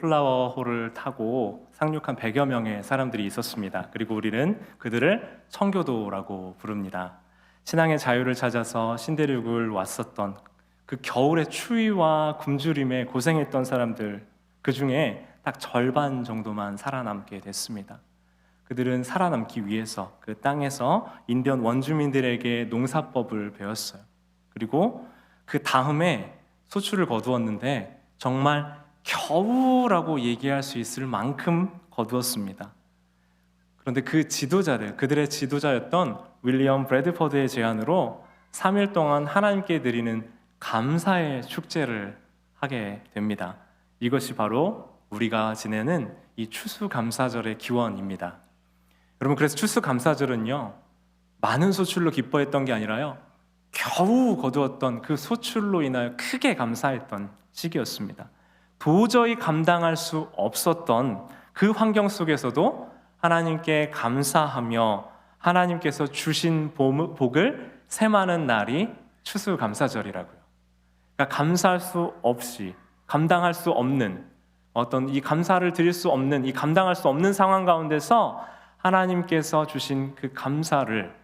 플라워홀을 타고 상륙한 100여 명의 사람들이 있었습니다. 그리고 우리는 그들을 청교도라고 부릅니다. 신앙의 자유를 찾아서 신대륙을 왔었던 그 겨울의 추위와 굶주림에 고생했던 사람들 그 중에 딱 절반 정도만 살아남게 됐습니다. 그들은 살아남기 위해서 그 땅에서 인디언 원주민들에게 농사법을 배웠어요. 그리고 그 다음에 소출을 거두었는데 정말 겨우라고 얘기할 수 있을 만큼 거두었습니다. 그런데 그 지도자들, 그들의 지도자였던 윌리엄 브래드퍼드의 제안으로 3일 동안 하나님께 드리는 감사의 축제를 하게 됩니다. 이것이 바로 우리가 지내는 이 추수감사절의 기원입니다. 여러분 그래서 추수감사절은요 많은 소출로 기뻐했던 게 아니라요 겨우 거두었던 그 소출로 인하여 크게 감사했던 시기였습니다. 도저히 감당할 수 없었던 그 환경 속에서도 하나님께 감사하며 하나님께서 주신 복- 복을 세마는 날이 추수감사절이라고요. 그러니까 감사할 수 없이 감당할 수 없는 어떤 이 감사를 드릴 수 없는 이 감당할 수 없는 상황 가운데서 하나님께서 주신 그 감사를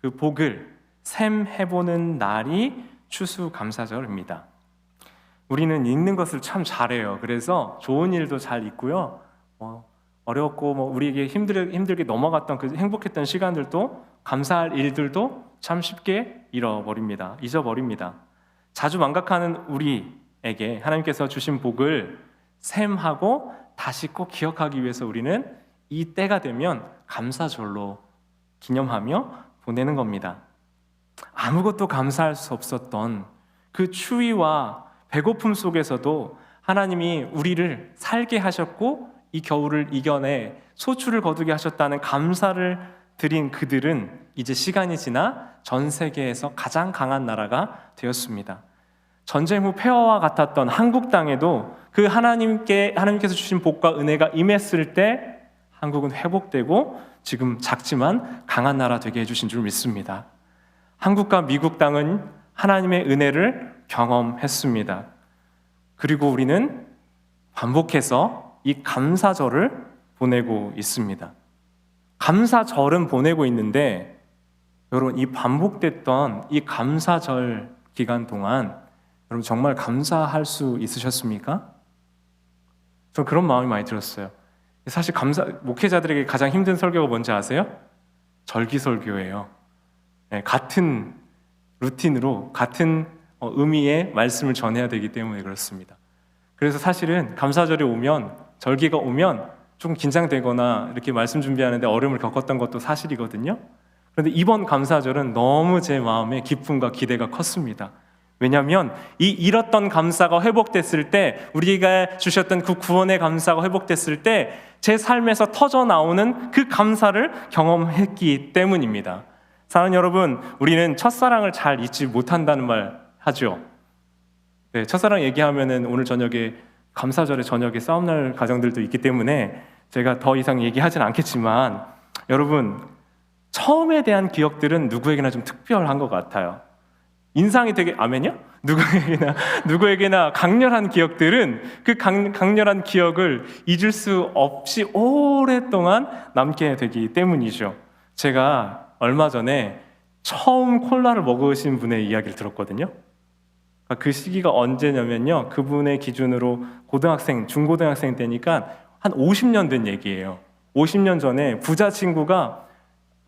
그 복을 샘해보는 날이 추수감사절입니다. 우리는 읽는 것을 참 잘해요. 그래서 좋은 일도 잘 있고요. 어, 어렵고 뭐 우리에게 힘들, 힘들게 넘어갔던 그 행복했던 시간들도 감사할 일들도 참 쉽게 잃어버립니다. 잊어버립니다. 자주 망각하는 우리에게 하나님께서 주신 복을 샘하고 다시 꼭 기억하기 위해서 우리는 이 때가 되면 감사절로 기념하며 보내는 겁니다. 아무것도 감사할 수 없었던 그 추위와 배고픔 속에서도 하나님이 우리를 살게 하셨고 이 겨울을 이겨내 소출을 거두게 하셨다는 감사를 드린 그들은 이제 시간이 지나 전 세계에서 가장 강한 나라가 되었습니다. 전쟁 후 폐허와 같았던 한국 땅에도 그 하나님께 하나님께서 주신 복과 은혜가 임했을 때 한국은 회복되고 지금 작지만 강한 나라 되게 해주신 줄 믿습니다. 한국과 미국 땅은 하나님의 은혜를 경험했습니다. 그리고 우리는 반복해서 이 감사절을 보내고 있습니다. 감사절은 보내고 있는데 여러분 이 반복됐던 이 감사절 기간 동안 여러분 정말 감사할 수 있으셨습니까? 전 그런 마음이 많이 들었어요. 사실 감사 목회자들에게 가장 힘든 설교가 뭔지 아세요? 절기설교예요. 네, 같은 루틴으로 같은 어, 의미의 말씀을 전해야 되기 때문에 그렇습니다. 그래서 사실은 감사절이 오면 절기가 오면 좀 긴장되거나 이렇게 말씀 준비하는데 어려움을 겪었던 것도 사실이거든요. 그런데 이번 감사절은 너무 제 마음에 기쁨과 기대가 컸습니다. 왜냐하면 이 잃었던 감사가 회복됐을 때 우리가 주셨던 그 구원의 감사가 회복됐을 때 제 삶에서 터져 나오는 그 감사를 경험했기 때문입니다. 사랑하는 여러분, 우리는 첫사랑을 잘 잊지 못한다는 말 하죠. 네, 첫사랑 얘기하면은 오늘 저녁에 감사절에 저녁에 싸움 날 가정들도 있기 때문에 제가 더 이상 얘기하진 않겠지만 여러분 처음에 대한 기억들은 누구에게나 좀 특별한 것 같아요. 인상이 되게 아멘이요? 누구에게나 누구에게나 강렬한 기억들은 그 강, 강렬한 기억을 잊을 수 없이 오랫동안 남게 되기 때문이죠. 제가 얼마 전에 처음 콜라를 먹으신 분의 이야기를 들었거든요. 그 시기가 언제냐면요. 그분의 기준으로 고등학생, 중고등학생 때니까 한 50년 된 얘기예요. 50년 전에 부자 친구가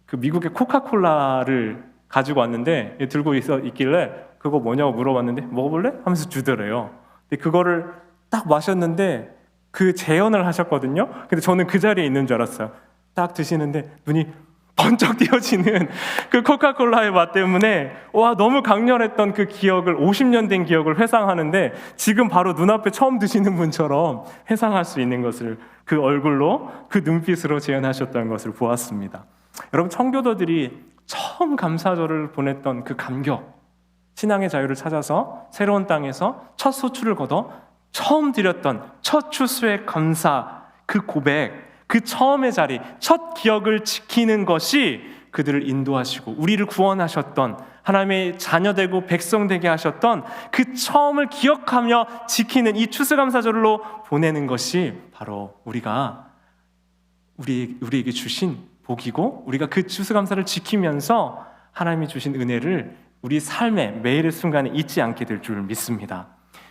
그 미국의 코카콜라를 가지고 왔는데 들고 있어 있길래 그거 뭐냐고 물어봤는데 먹어볼래? 하면서 주더래요. 근데 그거를 딱 마셨는데 그 재현을 하셨거든요. 근데 저는 그 자리에 있는 줄 알았어요. 딱 드시는데 눈이 번쩍 띄어지는 그 코카콜라의 맛 때문에 와 너무 강렬했던 그 기억을 50년 된 기억을 회상하는데 지금 바로 눈앞에 처음 드시는 분처럼 회상할 수 있는 것을 그 얼굴로 그 눈빛으로 재현하셨던 것을 보았습니다. 여러분 청교도들이 처음 감사절을 보냈던 그 감격 신앙의 자유를 찾아서 새로운 땅에서 첫 소출을 거둬 처음 드렸던 첫 추수의 감사 그 고백 그 처음의 자리 첫 기억을 지키는 것이 그들을 인도하시고 우리를 구원하셨던 하나님의 자녀 되고 백성 되게 하셨던 그 처음을 기억하며 지키는 이 추수감사절로 보내는 것이 바로 우리가 우리 우리에게 주신 복이고 우리가 그 추수감사를 지키면서 하나님이 주신 은혜를 우리 삶의 매일의 순간에 잊지 않게 될 줄 믿습니다.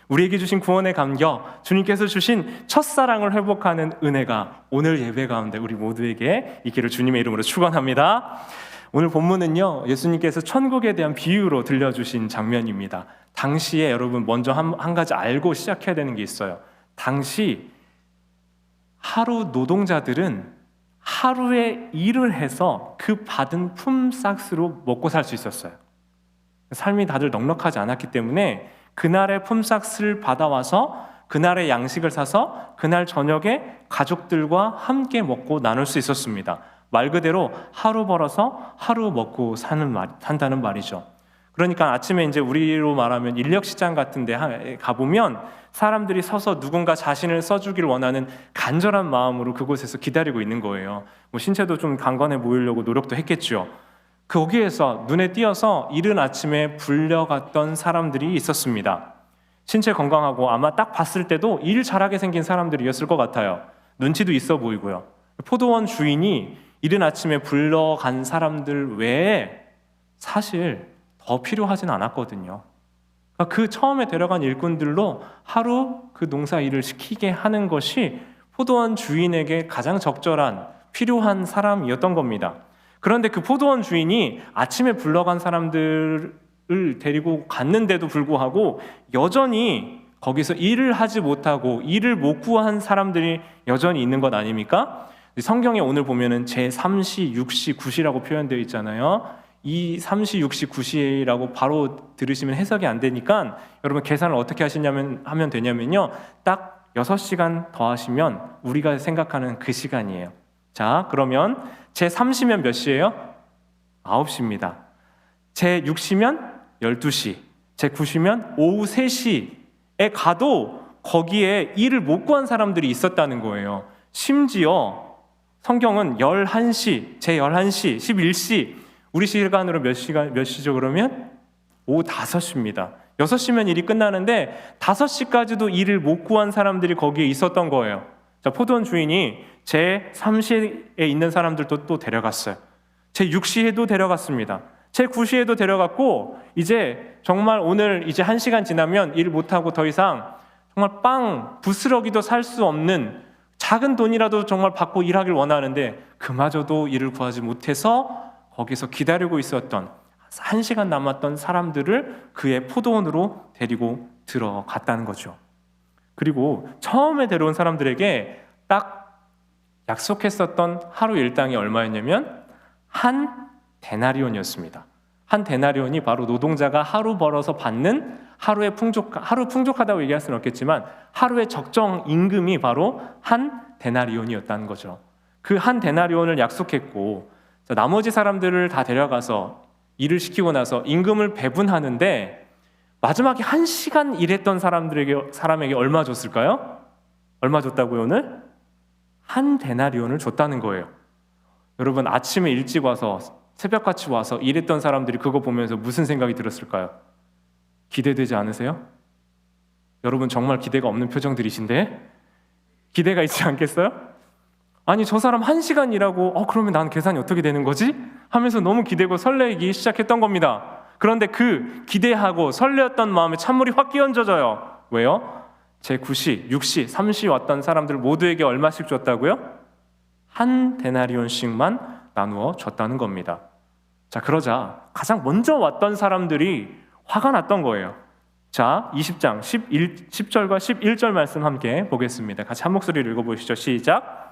우리에게 주신 구원의 감격, 주님께서 주신 첫사랑을 회복하는 은혜가 오늘 예배 가운데 우리 모두에게 있기를 주님의 이름으로 축원합니다. 오늘 본문은요 예수님께서 천국에 대한 비유로 들려주신 장면입니다. 당시에 여러분 먼저 한, 한 가지 알고 시작해야 되는 게 있어요. 당시 하루 노동자들은 하루에 일을 해서 그 받은 품삯으로 먹고 살 수 있었어요. 삶이 다들 넉넉하지 않았기 때문에 그날의 품삯을 받아와서 그날의 양식을 사서 그날 저녁에 가족들과 함께 먹고 나눌 수 있었습니다. 말 그대로 하루 벌어서 하루 먹고 사는 말, 산다는 말이죠. 그러니까 아침에 이제 우리로 말하면 인력 시장 같은 데 가보면 사람들이 서서 누군가 자신을 써주길 원하는 간절한 마음으로 그곳에서 기다리고 있는 거예요. 뭐 신체도 좀 강건해 보이려고 노력도 했겠죠. 거기에서 눈에 띄어서 이른 아침에 불려갔던 사람들이 있었습니다. 신체 건강하고 아마 딱 봤을 때도 일 잘하게 생긴 사람들이었을 것 같아요. 눈치도 있어 보이고요. 포도원 주인이 이른 아침에 불러간 사람들 외에 사실 더 필요하진 않았거든요. 그러니까 그 처음에 데려간 일꾼들로 하루 그 농사 일을 시키게 하는 것이 포도원 주인에게 가장 적절한 필요한 사람이었던 겁니다. 그런데 그 포도원 주인이 아침에 불러간 사람들을 데리고 갔는데도 불구하고 여전히 거기서 일을 하지 못하고 일을 못 구한 사람들이 여전히 있는 것 아닙니까? 성경에 오늘 보면은 제 3시, 6시, 9시라고 표현되어 있잖아요. 이 3시, 6시, 9시라고 바로 들으시면 해석이 안 되니까 여러분 계산을 어떻게 하시냐면 하면 되냐면요. 딱 6시간 더 하시면 우리가 생각하는 그 시간이에요. 자, 그러면 제 3시면 몇 시예요? 9시입니다. 제 6시면 12시. 제 9시면 오후 3시에 가도 거기에 일을 못 구한 사람들이 있었다는 거예요. 심지어 성경은 11시, 제 11시, 11시, 우리 시간으로 몇 시간, 몇 시죠 그러면? 오후 5시입니다. 6시면 일이 끝나는데 5시까지도 일을 못 구한 사람들이 거기에 있었던 거예요. 자, 포도원 주인이 제 3시에 있는 사람들도 또 데려갔어요. 제 6시에도 데려갔습니다. 제 9시에도 데려갔고 이제 정말 오늘 이제 1시간 지나면 일 못하고 더 이상 정말 빵 부스러기도 살 수 없는 작은 돈이라도 정말 받고 일하길 원하는데 그마저도 일을 구하지 못해서 거기서 기다리고 있었던 한 시간 남았던 사람들을 그의 포도원으로 데리고 들어갔다는 거죠. 그리고 처음에 데려온 사람들에게 딱 약속했었던 하루 일당이 얼마였냐면 한 데나리온이었습니다. 한 데나리온이 바로 노동자가 하루 벌어서 받는 하루의 풍족 하루 풍족하다고 얘기할 수는 없겠지만 하루의 적정 임금이 바로 한 데나리온이었다는 거죠. 그 한 데나리온을 약속했고 나머지 사람들을 다 데려가서 일을 시키고 나서 임금을 배분하는데 마지막에 한 시간 일했던 사람들에게 사람에게 얼마 줬을까요? 얼마 줬다고요 오늘? 한 데나리온을 줬다는 거예요. 여러분 아침에 일찍 와서 새벽같이 와서 일했던 사람들이 그거 보면서 무슨 생각이 들었을까요? 기대되지 않으세요? 여러분 정말 기대가 없는 표정들이신데 기대가 있지 않겠어요? 아니 저 사람 한 시간 일하고 어 그러면 난 계산이 어떻게 되는 거지? 하면서 너무 기대고 설레기 시작했던 겁니다. 그런데 그 기대하고 설레었던 마음에 찬물이 확 끼얹어져요. 왜요? 제 9시, 6시, 3시 왔던 사람들 모두에게 얼마씩 줬다고요? 한 데나리온씩만 나누어 줬다는 겁니다. 자, 그러자 가장 먼저 왔던 사람들이 화가 났던 거예요. 자, 20장 11, 10절과 11절 말씀 함께 보겠습니다. 같이 한 목소리를 읽어보시죠. 시작.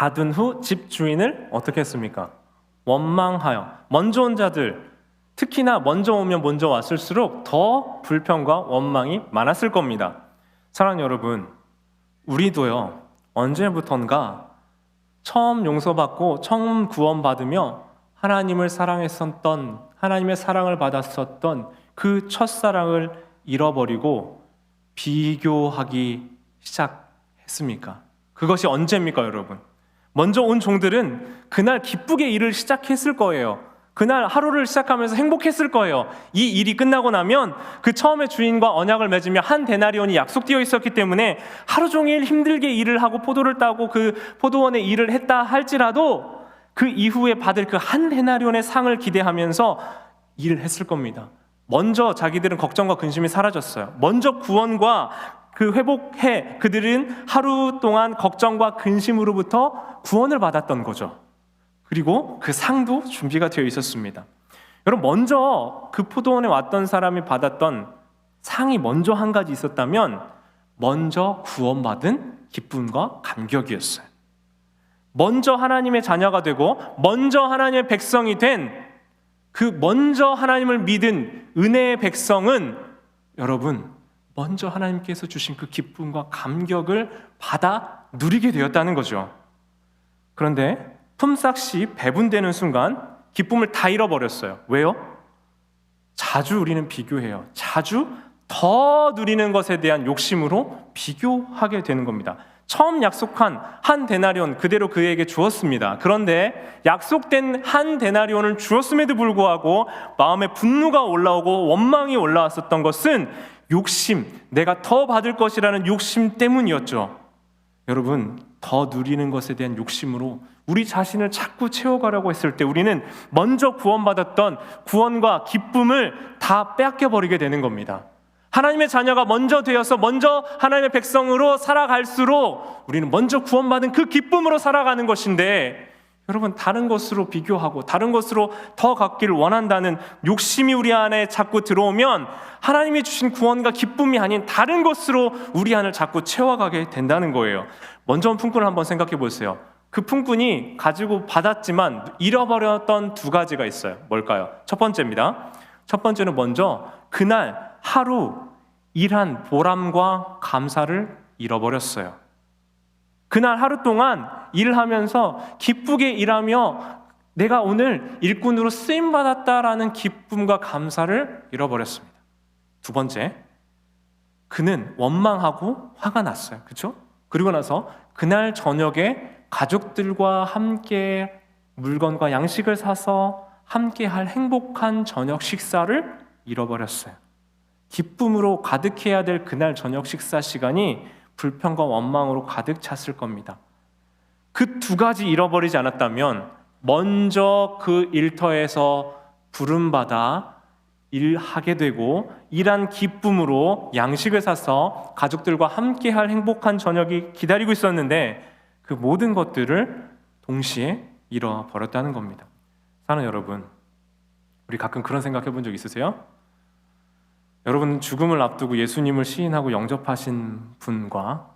받은 후 집 주인을 어떻게 했습니까? 원망하여 먼저 온 자들 특히나 먼저 오면 먼저 왔을수록 더 불평과 원망이 많았을 겁니다. 사랑 여러분, 우리도요 언제부턴가 처음 용서받고 처음 구원받으며 하나님을 사랑했었던 하나님의 사랑을 받았었던 그 첫사랑을 잃어버리고 비교하기 시작했습니까? 그것이 언제입니까, 여러분? 먼저 온 종들은 그날 기쁘게 일을 시작했을 거예요. 그날 하루를 시작하면서 행복했을 거예요. 이 일이 끝나고 나면 그 처음에 주인과 언약을 맺으며 한 데나리온이 약속되어 있었기 때문에 하루 종일 힘들게 일을 하고 포도를 따고 그 포도원의 일을 했다 할지라도 그 이후에 받을 그 한 데나리온의 상을 기대하면서 일을 했을 겁니다. 먼저 자기들은 걱정과 근심이 사라졌어요. 먼저 구원과 그 회복해 그들은 하루 동안 걱정과 근심으로부터 구원을 받았던 거죠. 그리고 그 상도 준비가 되어 있었습니다. 여러분 먼저 그 포도원에 왔던 사람이 받았던 상이 먼저 한 가지 있었다면 먼저 구원받은 기쁨과 감격이었어요. 먼저 하나님의 자녀가 되고 먼저 하나님의 백성이 된 그 먼저 하나님을 믿은 은혜의 백성은 여러분 먼저 하나님께서 주신 그 기쁨과 감격을 받아 누리게 되었다는 거죠. 그런데 품삯이 배분되는 순간 기쁨을 다 잃어버렸어요. 왜요? 자주 우리는 비교해요. 자주 더 누리는 것에 대한 욕심으로 비교하게 되는 겁니다. 처음 약속한 한 데나리온 그대로 그에게 주었습니다. 그런데 약속된 한 데나리온을 주었음에도 불구하고 마음에 분노가 올라오고 원망이 올라왔었던 것은 욕심, 내가 더 받을 것이라는 욕심 때문이었죠. 여러분, 더 누리는 것에 대한 욕심으로 우리 자신을 자꾸 채워가려고 했을 때 우리는 먼저 구원받았던 구원과 기쁨을 다 빼앗겨 버리게 되는 겁니다. 하나님의 자녀가 먼저 되어서 먼저 하나님의 백성으로 살아갈수록 우리는 먼저 구원받은 그 기쁨으로 살아가는 것인데 여러분 다른 것으로 비교하고 다른 것으로 더 갖기를 원한다는 욕심이 우리 안에 자꾸 들어오면 하나님이 주신 구원과 기쁨이 아닌 다른 것으로 우리 안을 자꾸 채워가게 된다는 거예요. 먼저 품꾼을 한번 생각해 보세요. 그 품꾼이 가지고 받았지만 잃어버렸던 두 가지가 있어요. 뭘까요? 첫 번째입니다. 첫 번째는 먼저 그날 하루 일한 보람과 감사를 잃어버렸어요. 그날 하루 동안 일하면서 기쁘게 일하며 내가 오늘 일꾼으로 쓰임 받았다라는 기쁨과 감사를 잃어버렸습니다. 두 번째, 그는 원망하고 화가 났어요. 그렇죠? 그리고 나서 그날 저녁에 가족들과 함께 물건과 양식을 사서 함께 할 행복한 저녁 식사를 잃어버렸어요. 기쁨으로 가득해야 될 그날 저녁 식사 시간이 불평과 원망으로 가득 찼을 겁니다. 그 두 가지 잃어버리지 않았다면 먼저 그 일터에서 부름받아 일하게 되고 일한 기쁨으로 양식을 사서 가족들과 함께 할 행복한 저녁이 기다리고 있었는데 그 모든 것들을 동시에 잃어버렸다는 겁니다. 사는 여러분, 우리 가끔 그런 생각 해 본 적 있으세요? 여러분 죽음을 앞두고 예수님을 시인하고 영접하신 분과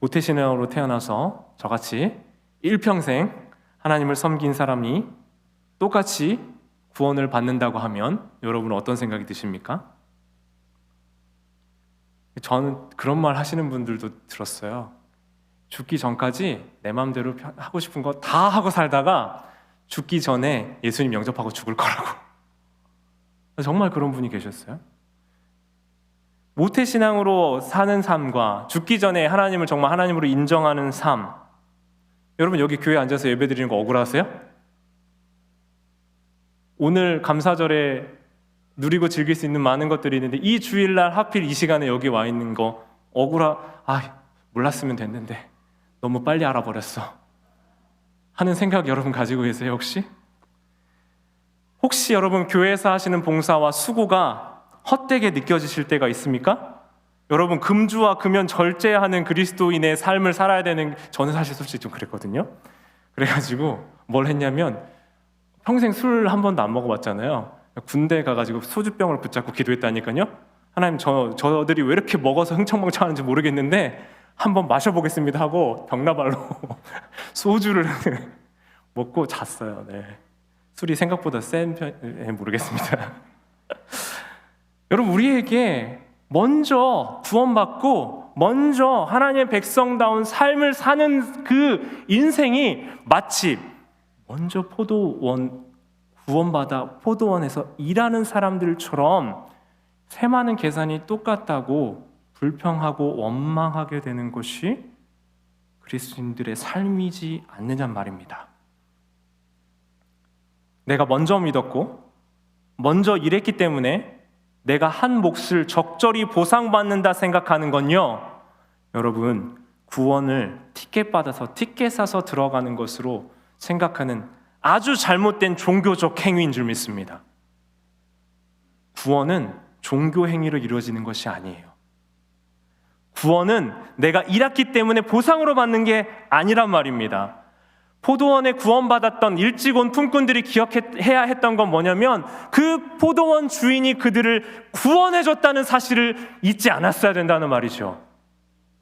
모태신앙으로 태어나서 저같이 일평생 하나님을 섬긴 사람이 똑같이 구원을 받는다고 하면 여러분 어떤 생각이 드십니까? 저는 그런 말 하시는 분들도 들었어요. 죽기 전까지 내 마음대로 하고 싶은 거 다 하고 살다가 죽기 전에 예수님 영접하고 죽을 거라고. 정말 그런 분이 계셨어요? 모태 신앙으로 사는 삶과 죽기 전에 하나님을 정말 하나님으로 인정하는 삶. 여러분 여기 교회 앉아서 예배 드리는 거 억울하세요? 오늘 감사절에 누리고 즐길 수 있는 많은 것들이 있는데 이 주일날 하필 이 시간에 여기 와 있는 거 억울하 아 몰랐으면 됐는데 너무 빨리 알아버렸어 하는 생각 여러분 가지고 계세요 혹시? 혹시 여러분 교회에서 하시는 봉사와 수고가 헛되게 느껴지실 때가 있습니까? 여러분 금주와 금연 절제하는 그리스도인의 삶을 살아야 되는 저는 사실 솔직히 좀 그랬거든요. 그래가지고 뭘 했냐면 평생 술 한 번도 안 먹어봤잖아요. 군대 가가지고 소주병을 붙잡고 기도했다니까요. 하나님 저 저들이 왜 이렇게 먹어서 흥청망청하는지 모르겠는데 한번 마셔보겠습니다 하고 병나발로 소주를 먹고 잤어요. 네. 술이 생각보다 센 편, 에 모르겠습니다. 여러분, 우리에게 먼저 구원받고 먼저 하나님의 백성다운 삶을 사는 그 인생이 마치 먼저 포도원 구원받아 포도원에서 일하는 사람들처럼 세많은 계산이 똑같다고 불평하고 원망하게 되는 것이 그리스도인들의 삶이지 않느냐 말입니다. 내가 먼저 믿었고 먼저 일했기 때문에 내가 한 몫을 적절히 보상받는다 생각하는 건요. 여러분, 구원을 티켓 받아서 티켓 사서 들어가는 것으로 생각하는 아주 잘못된 종교적 행위인 줄 믿습니다. 구원은 종교 행위로 이루어지는 것이 아니에요. 구원은 내가 일했기 때문에 보상으로 받는 게 아니란 말입니다. 포도원에 구원받았던 일찍 온 품꾼들이 기억해야 했던 건 뭐냐면 그 포도원 주인이 그들을 구원해줬다는 사실을 잊지 않았어야 된다는 말이죠.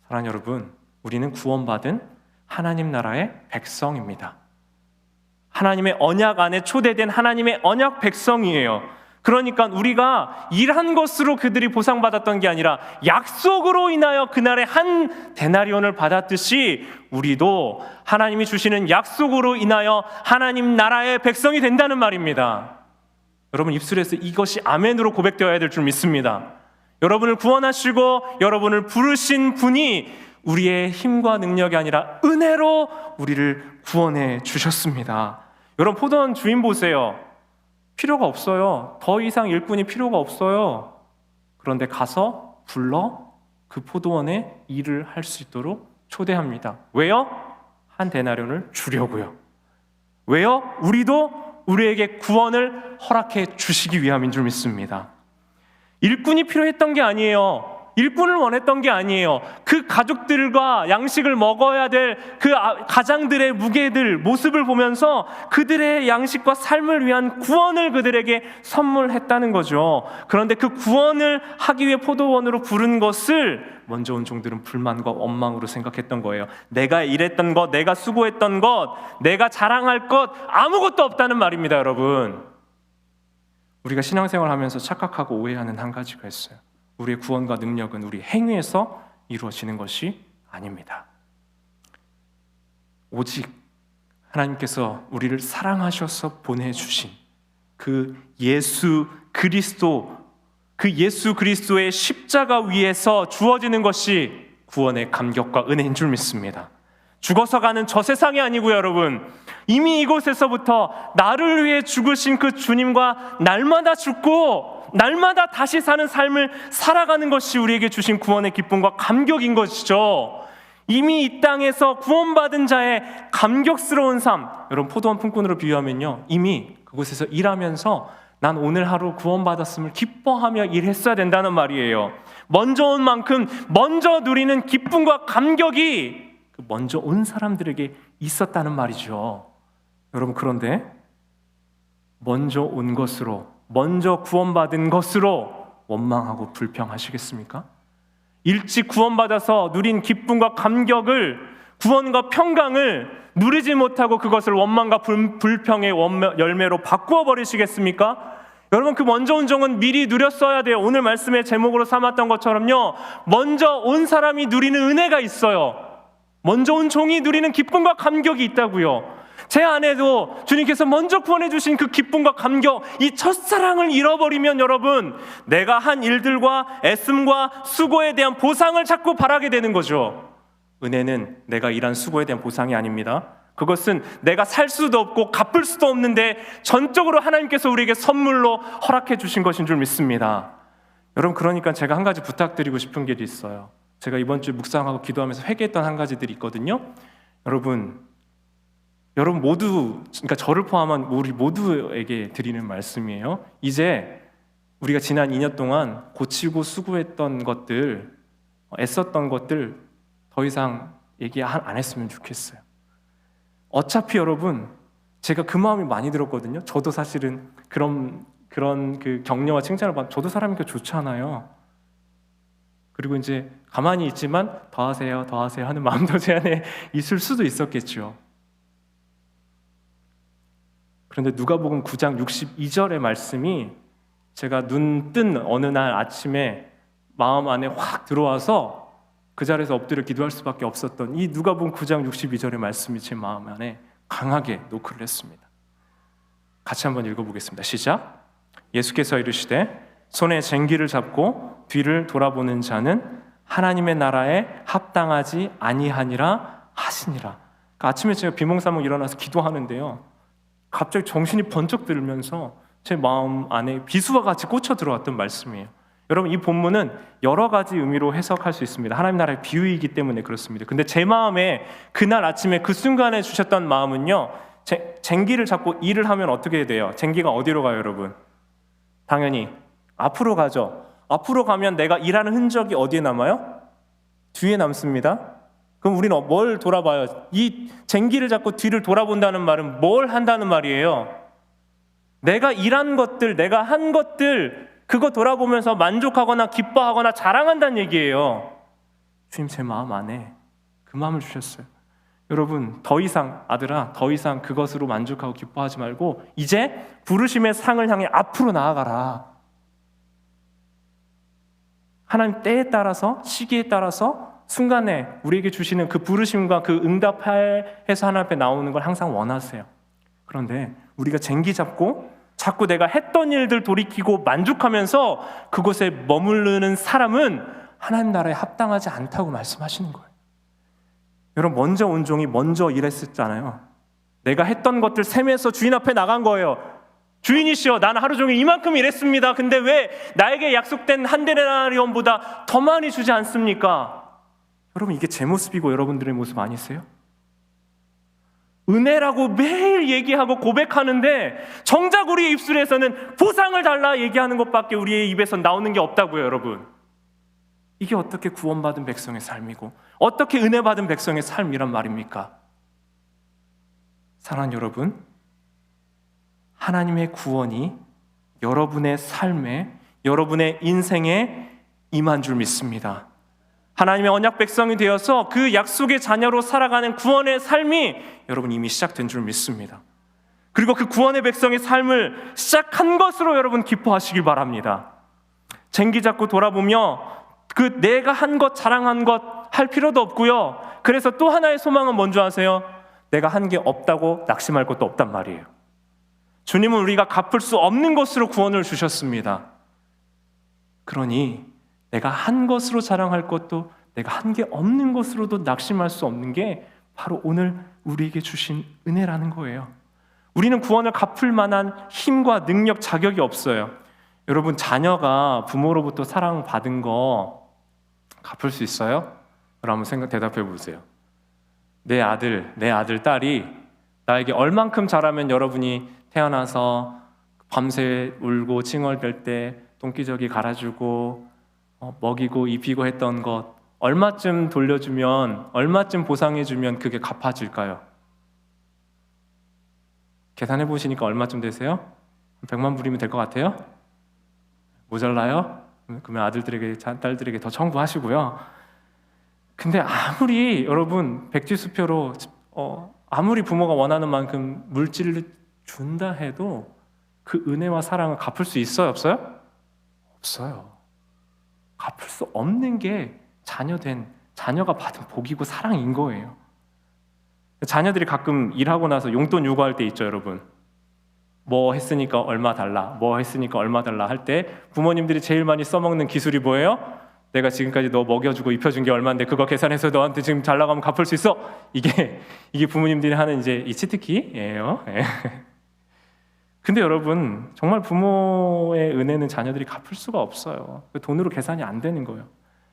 사랑하는 여러분, 우리는 구원받은 하나님 나라의 백성입니다. 하나님의 언약 안에 초대된 하나님의 언약 백성이에요. 그러니까 우리가 일한 것으로 그들이 보상받았던 게 아니라 약속으로 인하여 그날의 한 데나리온을 받았듯이 우리도 하나님이 주시는 약속으로 인하여 하나님 나라의 백성이 된다는 말입니다. 여러분 입술에서 이것이 아멘으로 고백되어야 될 줄 믿습니다. 여러분을 구원하시고 여러분을 부르신 분이 우리의 힘과 능력이 아니라 은혜로 우리를 구원해 주셨습니다. 여러분 포도원 주인 보세요. 필요가 없어요. 더 이상 일꾼이 필요가 없어요. 그런데 가서 불러 그 포도원에 일을 할 수 있도록 초대합니다. 왜요? 한 데나리온을 주려고요. 왜요? 우리도 우리에게 구원을 허락해 주시기 위함인 줄 믿습니다. 일꾼이 필요했던 게 아니에요. 일꾼을 원했던 게 아니에요. 그 가족들과 양식을 먹어야 될 그 가장들의 무게들 모습을 보면서 그들의 양식과 삶을 위한 구원을 그들에게 선물했다는 거죠. 그런데 그 구원을 하기 위해 포도원으로 부른 것을 먼저 온 종들은 불만과 원망으로 생각했던 거예요. 내가 일했던 것, 내가 수고했던 것, 내가 자랑할 것 아무것도 없다는 말입니다, 여러분. 우리가 신앙생활 하면서 착각하고 오해하는 한 가지가 있어요. 우리의 구원과 능력은 우리 행위에서 이루어지는 것이 아닙니다. 오직 하나님께서 우리를 사랑하셔서 보내주신 그 예수 그리스도, 그 예수 그리스도의 십자가 위에서 주어지는 것이 구원의 감격과 은혜인 줄 믿습니다. 죽어서 가는 저 세상이 아니고요, 여러분. 이미 이곳에서부터 나를 위해 죽으신 그 주님과 날마다 죽고 날마다 다시 사는 삶을 살아가는 것이 우리에게 주신 구원의 기쁨과 감격인 것이죠. 이미 이 땅에서 구원받은 자의 감격스러운 삶, 여러분 포도원 품꾼으로 비유하면요, 이미 그곳에서 일하면서 난 오늘 하루 구원받았음을 기뻐하며 일했어야 된다는 말이에요. 먼저 온 만큼 먼저 누리는 기쁨과 감격이 그 먼저 온 사람들에게 있었다는 말이죠. 여러분 그런데 먼저 온 것으로 먼저 구원받은 것으로 원망하고 불평하시겠습니까? 일찍 구원받아서 누린 기쁨과 감격을 구원과 평강을 누리지 못하고 그것을 원망과 불 평의 열매로 바꾸어 버리시겠습니까? 여러분 그 먼저 온 종은 미리 누렸어야 돼요. 오늘 말씀의 제목으로 삼았던 것처럼요. 먼저 온 사람이 누리는 은혜가 있어요. 먼저 온 종이 누리는 기쁨과 감격이 있다고요. 제 안에도 주님께서 먼저 구원해 주신 그 기쁨과 감격, 이 첫사랑을 잃어버리면 여러분, 내가 한 일들과 애씀과 수고에 대한 보상을 자꾸 바라게 되는 거죠. 은혜는 내가 일한 수고에 대한 보상이 아닙니다. 그것은 내가 살 수도 없고 갚을 수도 없는데 전적으로 하나님께서 우리에게 선물로 허락해 주신 것인 줄 믿습니다. 여러분 그러니까 제가 한 가지 부탁드리고 싶은 게 있어요. 제가 이번 주 묵상하고 기도하면서 회개했던 한 가지들이 있거든요. 여러분 여러분 모두 그러니까 저를 포함한 우리 모두에게 드리는 말씀이에요. 이제 우리가 지난 2년 동안 고치고 수고했던 것들, 애썼던 것들 더 이상 얘기 안 했으면 좋겠어요. 어차피 여러분 제가 그 마음이 많이 들었거든요. 저도 사실은 그런 그런 그 격려와 칭찬을 받 저도 사람이니까 좋잖아요. 그리고 이제 가만히 있지만 더 하세요, 더 하세요 하는 마음도 제 안에 있을 수도 있었겠죠. 그런데 누가복음 9장 62절의 말씀이 제가 눈 뜬 어느 날 아침에 마음 안에 확 들어와서 그 자리에서 엎드려 기도할 수밖에 없었던 이 누가복음 9장 62절의 말씀이 제 마음 안에 강하게 노크를 했습니다. 같이 한번 읽어보겠습니다. 시작. 예수께서 이르시되 손에 쟁기를 잡고 뒤를 돌아보는 자는 하나님의 나라에 합당하지 아니하니라 하시니라. 그러니까 아침에 제가 비몽사몽 일어나서 기도하는데요. 갑자기 정신이 번쩍 들면서 제 마음 안에 비수와 같이 꽂혀 들어왔던 말씀이에요. 여러분 이 본문은 여러 가지 의미로 해석할 수 있습니다. 하나님 나라의 비유이기 때문에 그렇습니다. 근데 제 마음에 그날 아침에 그 순간에 주셨던 마음은요. 제, 쟁기를 잡고 일을 하면 어떻게 돼요? 쟁기가 어디로 가요, 여러분? 당연히 앞으로 가죠. 앞으로 가면 내가 일하는 흔적이 어디에 남아요? 뒤에 남습니다. 그럼 우리는 뭘 돌아봐요? 이 쟁기를 잡고 뒤를 돌아본다는 말은 뭘 한다는 말이에요? 내가 일한 것들, 내가 한 것들, 그거 돌아보면서 만족하거나 기뻐하거나 자랑한다는 얘기예요. 주님 제 마음 안에 그 마음을 주셨어요. 여러분 더 이상 아들아 더 이상 그것으로 만족하고 기뻐하지 말고 이제 부르심의 상을 향해 앞으로 나아가라. 하나님 때에 따라서 시기에 따라서 순간에 우리에게 주시는 그 부르심과 그 응답해서 하나님 앞에 나오는 걸 항상 원하세요. 그런데 우리가 쟁기 잡고 자꾸 내가 했던 일들 돌이키고 만족하면서 그곳에 머무르는 사람은 하나님 나라에 합당하지 않다고 말씀하시는 거예요. 여러분 먼저 온 종이 먼저 일했었잖아요. 내가 했던 것들 셈에서 주인 앞에 나간 거예요. 주인이시여, 나는 하루 종일 이만큼 일했습니다. 근데 왜 나에게 약속된 한 데나리온보다 더 많이 주지 않습니까? 여러분 이게 제 모습이고 여러분들의 모습 아니세요? 은혜라고 매일 얘기하고 고백하는데 정작 우리의 입술에서는 보상을 달라 얘기하는 것밖에 우리의 입에서 나오는 게 없다고요, 여러분. 이게 어떻게 구원받은 백성의 삶이고 어떻게 은혜 받은 백성의 삶이란 말입니까? 사랑하는 여러분, 하나님의 구원이 여러분의 삶에, 여러분의 인생에 임한 줄 믿습니다. 하나님의 언약 백성이 되어서 그 약속의 자녀로 살아가는 구원의 삶이 여러분 이미 시작된 줄 믿습니다. 그리고 그 구원의 백성의 삶을 시작한 것으로 여러분 기뻐하시길 바랍니다. 쟁기 잡고 돌아보며 그 내가 한 것, 자랑한 것 할 필요도 없고요. 그래서 또 하나의 소망은 뭔지 아세요? 내가 한 게 없다고 낙심할 것도 없단 말이에요. 주님은 우리가 갚을 수 없는 것으로 구원을 주셨습니다. 그러니 내가 한 것으로 자랑할 것도 내가 한 게 없는 것으로도 낙심할 수 없는 게 바로 오늘 우리에게 주신 은혜라는 거예요. 우리는 구원을 갚을 만한 힘과 능력, 자격이 없어요. 여러분 자녀가 부모로부터 사랑받은 거 갚을 수 있어요? 한번 생각 대답해 보세요. 내 아들, 내 아들 딸이 나에게 얼만큼 잘하면 여러분이 태어나서 밤새 울고 칭얼댈 때 똥기저귀 갈아주고 어, 먹이고 입히고 했던 것 얼마쯤 돌려주면 얼마쯤 보상해주면 그게 갚아질까요? 계산해 보시니까 얼마쯤 되세요? 100만 불이면 될 것 같아요? 모자라요? 그러면 아들들에게 딸들에게 더 청구하시고요. 근데 아무리 여러분 백지수표로 어, 아무리 부모가 원하는 만큼 물질을 준다 해도 그 은혜와 사랑을 갚을 수 있어요, 없어요? 없어요. 갚을 수 없는 게 자녀된 자녀가 받은 복이고 사랑인 거예요. 자녀들이 가끔 일하고 나서 용돈 요구할 때 있죠, 여러분. 뭐 했으니까 얼마 달라, 뭐 했으니까 얼마 달라 할 때 부모님들이 제일 많이 써먹는 기술이 뭐예요? 내가 지금까지 너 먹여주고 입혀준 게 얼마인데 그거 계산해서 너한테 지금 잘 나가면 갚을 수 있어? 이게 이게 부모님들이 하는 이제 이 치트키예요. 예. 근데 여러분 정말 부모의 은혜는 자녀들이 갚을 수가 없어요. 그 돈으로 계산이 안 되는 거예요.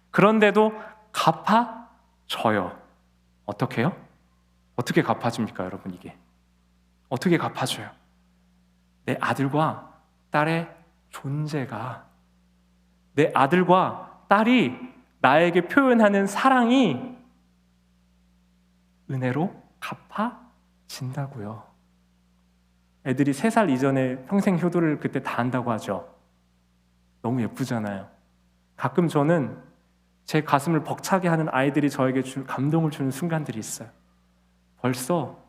그런데도 갚아줘요. 어떻게요? 어떻게 갚아줍니까, 여러분 이게? 어떻게 갚아줘요? 내 아들과 딸의 존재가 내 아들과 딸이 나에게 표현하는 사랑이 은혜로 갚아진다고요. 애들이 세살 이전에 평생 효도를 그때 다 한다고 하죠. 너무 예쁘잖아요. 가끔 저는 제 가슴을 벅차게 하는 아이들이 저에게 주, 감동을 주는 순간들이 있어요. 벌써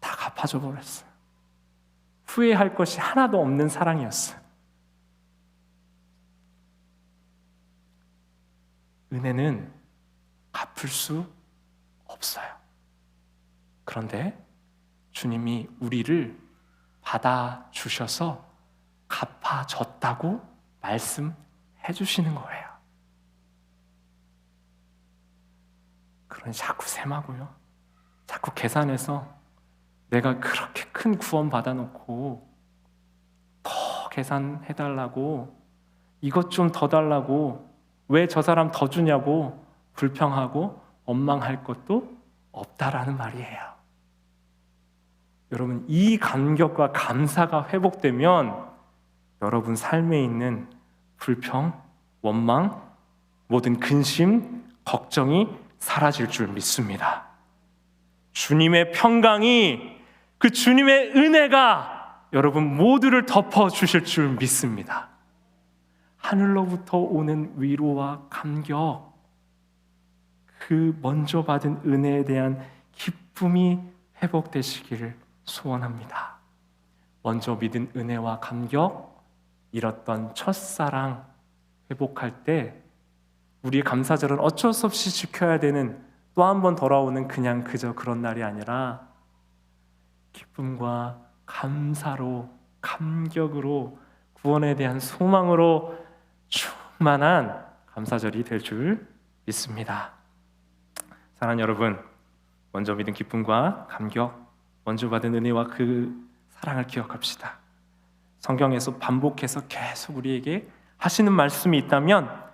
다 갚아줘 버렸어요. 후회할 것이 하나도 없는 사랑이었어요. 은혜는 갚을 수 없어요. 그런데 주님이 우리를 받아 주셔서 갚아줬다고 말씀해 주시는 거예요. 그러니 자꾸 셈하고요. 자꾸 계산해서 내가 그렇게 큰 구원 받아놓고 더 계산해 달라고 이것 좀 더 달라고 왜 저 사람 더 주냐고 불평하고 원망할 것도 없다라는 말이에요. 여러분 이 감격과 감사가 회복되면 여러분 삶에 있는 불평, 원망, 모든 근심, 걱정이 사라질 줄 믿습니다. 주님의 평강이 그 주님의 은혜가 여러분 모두를 덮어 주실 줄 믿습니다. 하늘로부터 오는 위로와 감격, 그 먼저 받은 은혜에 대한 기쁨이 회복되시기를 소원합니다. 먼저 믿은 은혜와 감격, 잃었던 첫사랑 회복할 때 우리의 감사절은 어쩔 수 없이 지켜야 되는 또 한 번 돌아오는 그냥 그저 그런 날이 아니라 기쁨과 감사로 감격으로 구원에 대한 소망으로 충만한 감사절이 될 줄 믿습니다. 사랑하는 여러분, 먼저 믿은 기쁨과 감격, 먼저 받은 은혜와 그 사랑을 기억합시다. 성경에서 반복해서 계속 우리에게 하시는 말씀이 있다면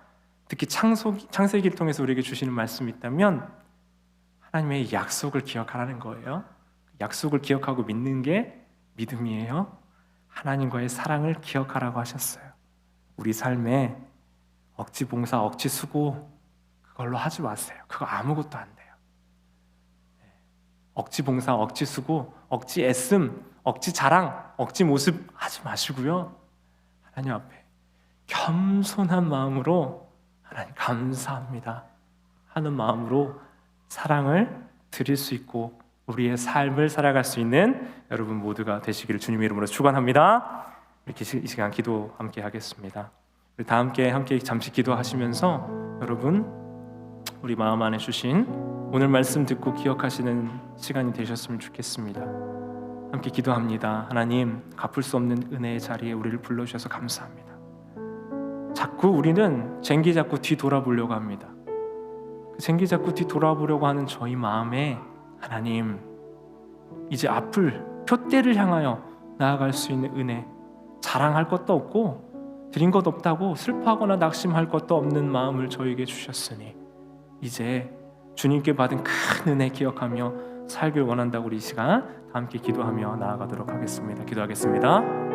특히 창세기를 통해서 우리에게 주시는 말씀이 있다면 하나님의 약속을 기억하라는 거예요. 약속을 기억하고 믿는 게 믿음이에요. 하나님과의 사랑을 기억하라고 하셨어요. 우리 삶에 억지 봉사, 억지 수고 그걸로 하지 마세요. 그거 아무것도 안 돼요. 억지 봉사, 억지 수고, 억지 애씀, 억지 자랑, 억지 모습 하지 마시고요. 하나님 앞에 겸손한 마음으로 하나님 감사합니다 하는 마음으로 사랑을 드릴 수 있고 우리의 삶을 살아갈 수 있는 여러분 모두가 되시기를 주님의 이름으로 축원합니다. 이렇게 이 시간 기도 함께 하겠습니다. 다 함께 함께 잠시 기도하시면서 여러분 우리 마음 안에 주신 오늘 말씀 듣고 기억하시는 시간이 되셨으면 좋겠습니다. 함께 기도합니다. 하나님 갚을 수 없는 은혜의 자리에 우리를 불러 주셔서 감사합니다. 자꾸 우리는 쟁기 잡고 뒤 돌아보려고 합니다. 그 쟁기 잡고 뒤 돌아보려고 하는 저희 마음에 하나님 이제 앞을 표대를 향하여 나아갈 수 있는 은혜 자랑할 것도 없고 드린 것 없다고 슬퍼하거나 낙심할 것도 없는 마음을 저에게 주셨으니 이제 주님께 받은 큰 은혜 기억하며 살길 원한다고 우리 이 시간 다 함께 기도하며 나아가도록 하겠습니다. 기도하겠습니다.